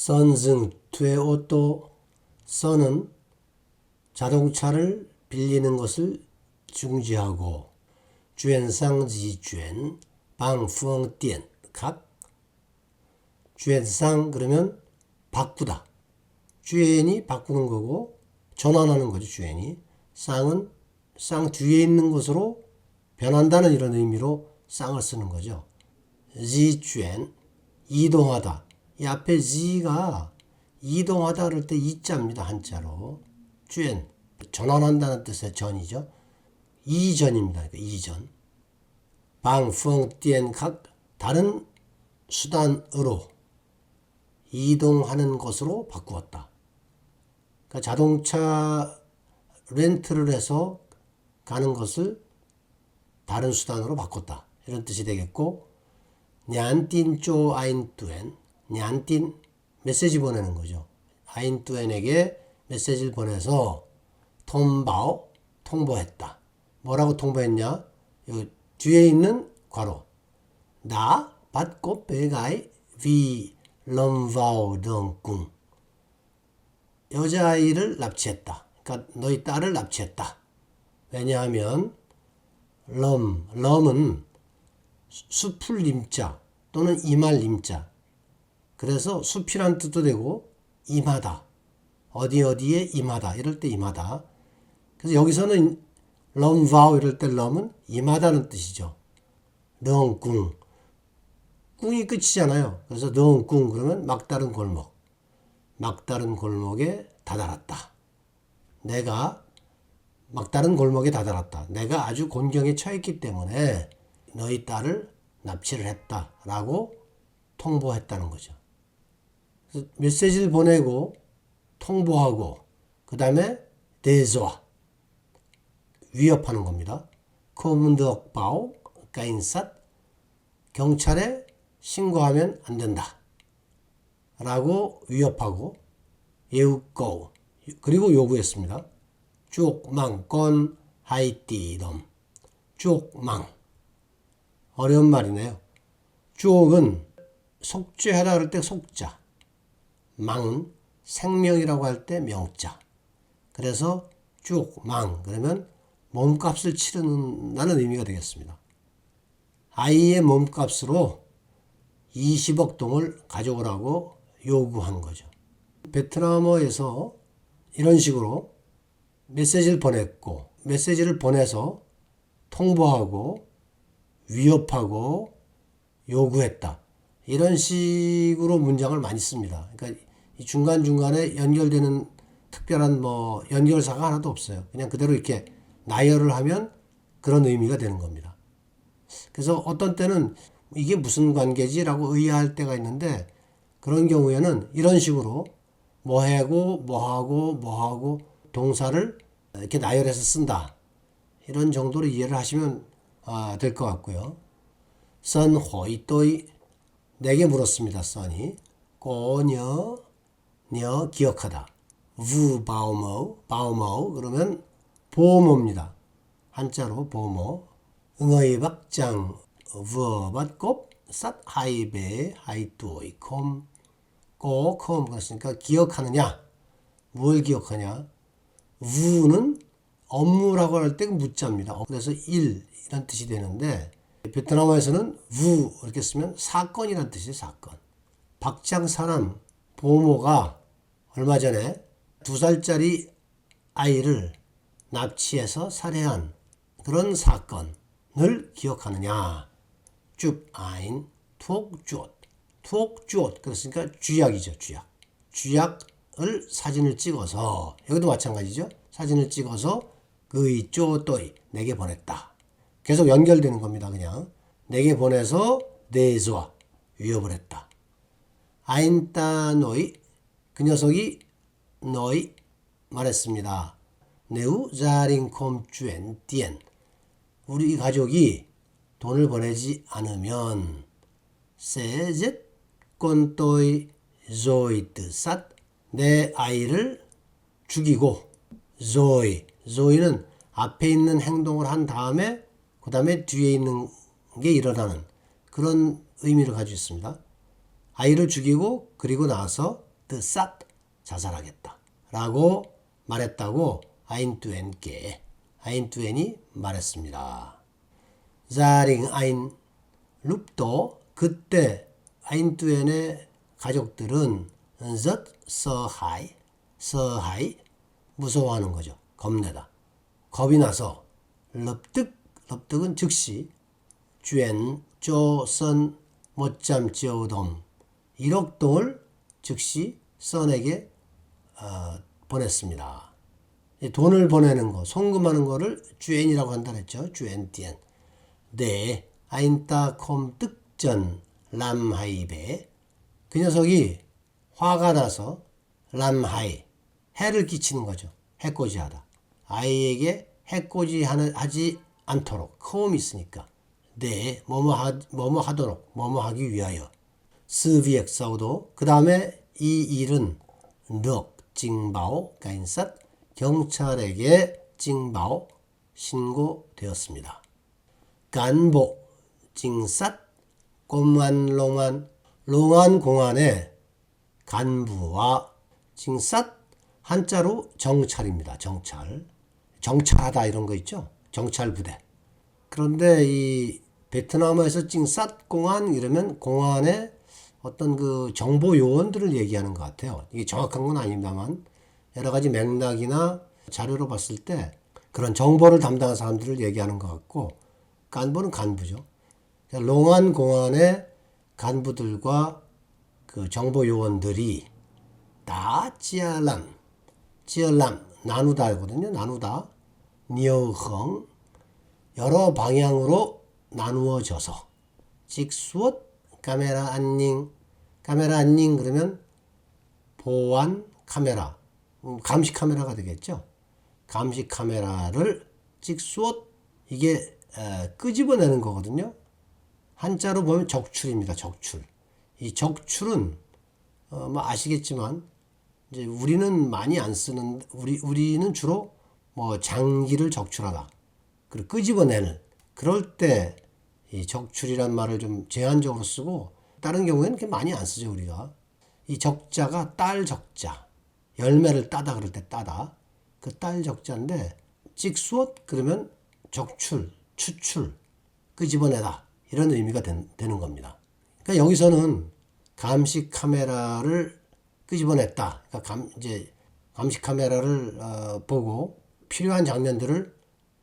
선승 투에오또 선은 자동차를 빌리는 것을 중지하고 주엔상지주엔 방펑店 각 주엔상 그러면 바꾸다. 주엔이 바꾸는 거고 전환하는 거죠 주엔이. 쌍은 쌍 뒤에 있는 것으로 변한다는 이런 의미로 쌍을 쓰는 거죠. 지주엔 이동하다. 이 앞에 지가 이동하다 그럴 때 이자입니다. 한자로. 주엔 전환한다는 뜻의 전이죠. 이전입니다. 그러니까 이전. 방펑店 각 다른 수단으로 이동하는 것으로 바꾸었다. 그러니까 자동차 렌트를 해서 가는 것을 다른 수단으로 바꿨다. 이런 뜻이 되겠고, 냔틴 쪼 아인 뚜엔, 냔틴 메시지 보내는 거죠. 아인뚜엔에게 메시지를 보내서 통바오 통보했다. 뭐라고 통보했냐? 이 뒤에 있는 괄호. 나 받고 배가이 위 럼바오 덩궁 여자아이를 납치했다. 그러니까 너희 딸을 납치했다. 왜냐하면 럼, 럼은 숲을 임자 또는 임할 임자. 그래서 숲이란 뜻도 되고 임하다. 어디 어디에 임하다. 이럴 때 임하다. 그래서 여기서는 럼바오 이럴 때 럼은 임하다는 뜻이죠. 렁궁. 꿍이 끝이잖아요. 그래서 렁궁 그러면 막다른 골목. 막다른 골목에 다다랐다. 내가 막다른 골목에 다다랐다. 내가 아주 곤경에 처했기 때문에 너희 딸을 납치를 했다라고 통보했다는 거죠. 메시지를 보내고 통보하고 그 다음에 대조와 위협하는 겁니다. 코문드억바오 까인삿 경찰에 신고하면 안 된다. 라고 위협하고 예우고 그리고 요구했습니다. 쪽망건 하이띠덤 쪽망 어려운 말이네요. 쪽은 속죄하다 그럴 때 속자 망은 생명이라고 할 때 명자 그래서 쪽망 그러면 몸값을 치르는다는 의미가 되겠습니다. 아이의 몸값으로 20억 동을 가져오라고 요구한 거죠. 베트남어에서 이런 식으로 메시지를 보냈고 메시지를 보내서 통보하고 위협하고 요구했다. 이런 식으로 문장을 많이 씁니다. 그러니까 이 중간중간에 연결되는 특별한 뭐 연결사가 하나도 없어요. 그냥 그대로 이렇게 나열을 하면 그런 의미가 되는 겁니다. 그래서 어떤 때는 이게 무슨 관계지라고 의아할 때가 있는데 그런 경우에는 이런 식으로 뭐하고 뭐하고 뭐하고 동사를 이렇게 나열해서 쓴다. 이런 정도로 이해를 하시면 아, 될 것 같고요. 선 호이또이 내게 물었습니다. 선이 꼬녀 녀 기억하다. 우 바오모 바오모 그러면 보모입니다. 한자로 보모 응어이 박장 우어받고 삿 하이베 하이뚜이 콤 꼬콤 그랬으니까 기억하느냐 뭘 기억하냐 우는 업무라고 할때 무자입니다. 그래서 일 이런 뜻이 되는데 베트남어에서는 우 이렇게 쓰면 사건이란 뜻이에요. 사건. 박장 사람 보모가 얼마 전에 두 살짜리 아이를 납치해서 살해한 그런 사건을 기억하느냐. 쭉 아인 투옥주옷 투옥주옷 그랬으니까 쥐약이죠. 쥐약. 쥐약을 사진을 찍어서 여기도 마찬가지죠. 사진을 찍어서 그이 쪼또이 내게 보냈다. 계속 연결되는 겁니다. 그냥 내게 보내서 내조와 위협을 했다. 아인따노이 그 녀석이 너희 말했습니다. 네우 자링콤 쭈엔 띠엔 우리 가족이 돈을 보내지 않으면 세젯 꼰또이 조이트 삿내 아이를 죽이고 조이 조이는 앞에 있는 행동을 한 다음에 그 다음에 뒤에 있는 게 일어나는 그런 의미를 가지고 있습니다. 아이를 죽이고 그리고 나서 뜨삿 자살하겠다. 라고 말했다고 아인뚜엔께 아인뚜엔이 말했습니다. 자링 아인 룹도 그때 아인뚜엔의 가족들은 젖 서하이 서하이 무서워하는 거죠. 겁내다. 겁이 나서 럽득 럽득은 즉시 쥐엔 쪼선 못잠 1억 동을 즉시 선에게 어, 보냈습니다. 이 돈을 보내는 거, 송금하는 거를 쥐엔이라고 한다 그랬죠. 쥐엔띠엔. 네, 아인따콤 뜩전 람하이베. 그 녀석이 화가 나서 람하이 해를 끼치는 거죠. 해코지하다. 아이에게 해코지 하지 않도록 크음이 있으니까 네 뭐뭐 하도록 뭐뭐 하기 위하여 스비엑 사우도 그 다음에 이 일은 넉 징바오 가인삿 경찰에게 징바오 신고되었습니다. 간보 징삿 공안 롱안 롱안 공안의 간부와 징삿 한자로 정찰입니다. 정찰. 정찰하다 이런 거 있죠. 정찰 부대. 그런데 이 베트남에서 징삿 공안 이러면 공안의 어떤 그 정보 요원들을 얘기하는 것 같아요. 이게 정확한 건 아닙니다만 여러 가지 맥락이나 자료로 봤을 때 그런 정보를 담당한 사람들을 얘기하는 것 같고 간부는 간부죠. 롱안 공안의 간부들과 그 정보 요원들이 다 찌알람, 찌얼람 나누다거든요. 나누다. 니어흥 여러 방향으로 나누어져서 직수엇 카메라 안닝 카메라 안닝 그러면 보안 카메라 음, 감시 카메라가 되겠죠. 감시 카메라를 직수엇 이게 에, 끄집어내는 거거든요. 한자로 보면 적출입니다. 적출. 이 적출은 어, 뭐 아시겠지만 이제 우리는 많이 안 쓰는 우리 우리는 주로 뭐 장기를 적출하다. 그리고 끄집어내는 그럴 때 이 적출이란 말을 좀 제한적으로 쓰고 다른 경우에는 그렇게 많이 안 쓰죠 우리가. 이 적자가 딸 적자 열매를 따다 그럴 때 따다. 그 딸 적자인데 찍수엇 그러면 적출 추출 끄집어내다 이런 의미가 된, 되는 겁니다. 그러니까 여기서는 감시 카메라를 끄집어냈다. 그러니까 감, 이제 감시 카메라를 어, 보고 필요한 장면들을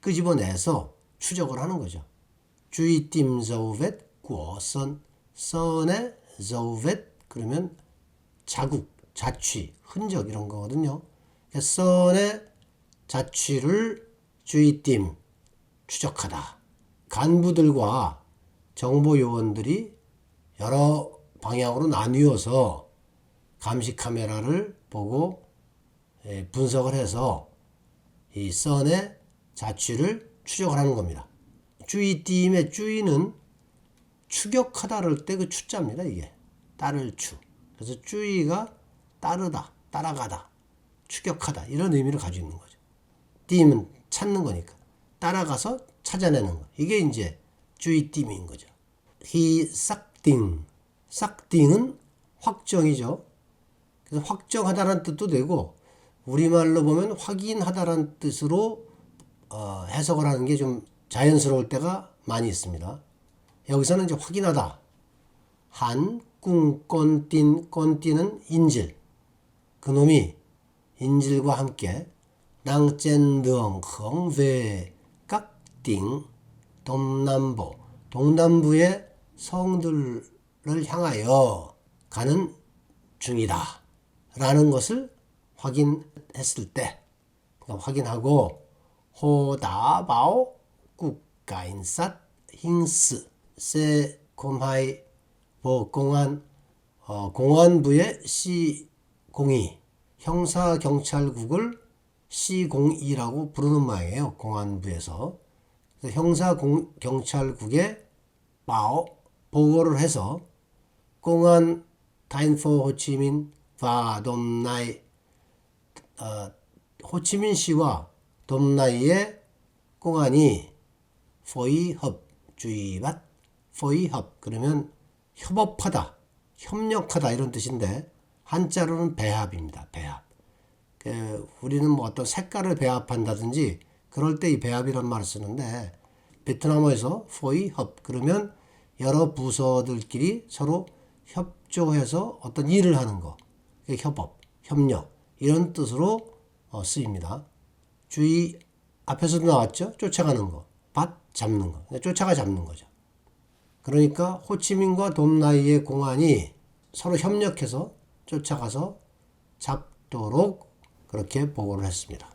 끄집어내서 추적을 하는 거죠. 주의 띠 저우벳 구어선 선의 저우벳 그러면 자국, 자취, 흔적 이런 거거든요. 선의 자취를 주의 띠 추적하다. 간부들과 정보 요원들이 여러 방향으로 나뉘어서 감시 카메라를 보고 예, 분석을 해서 이 선의 자취를 추적을 하는 겁니다. 주의띠임의 주의는 추격하다 그럴 때그 추자입니다. 이게 따를 추. 그래서 주의가 따르다, 따라가다, 추격하다 이런 의미를 가지고 있는 거죠. 띠임은 찾는 거니까 따라가서 찾아내는 거. 이게 이제 주의띠임인 거죠. 히 싹띵, 싹띵은 확정이죠. 그래서 확정하다라는 뜻도 되고 우리말로 보면 확인하다라는 뜻으로 어, 해석을 하는 게 좀 자연스러울 때가 많이 있습니다. 여기서는 이제 확인하다. 한, 꿍, 건띤, 건띠는 인질. 그놈이 인질과 함께 낭젠, 능, 헝, 웨, 깍띵, 동남부, 동남부의 성들을 향하여 가는 중이다. 라는 것을 확인했을 때 그러니까 확인하고 호다바오 국 가인삿 힝스 세콤하이 보공안 어, 공안부의 시공이 형사경찰국을 시공이라고 부르는 말이에요. 공안부에서 형사경찰국에 바오 보고를 해서 공안 타인포 호치민 바돔나이 어, 호치민 씨와 돔나이의 공안이 포이협 주의밭 포이협 그러면 협업하다 협력하다 이런 뜻인데 한자로는 배합입니다. 배합. 그 우리는 뭐 어떤 색깔을 배합한다든지 그럴 때 이 배합이란 말을 쓰는데 베트남어에서 포이 협 그러면 여러 부서들끼리 서로 협조해서 어떤 일을 하는 거 그게 협업, 협력 이런 뜻으로 어, 쓰입니다. 주의 앞에서도 나왔죠. 쫓아가는 거, 밭 잡는 거, 쫓아가 잡는 거죠. 그러니까 호치민과 돔나이의 공안이 서로 협력해서 쫓아가서 잡도록 그렇게 보고를 했습니다.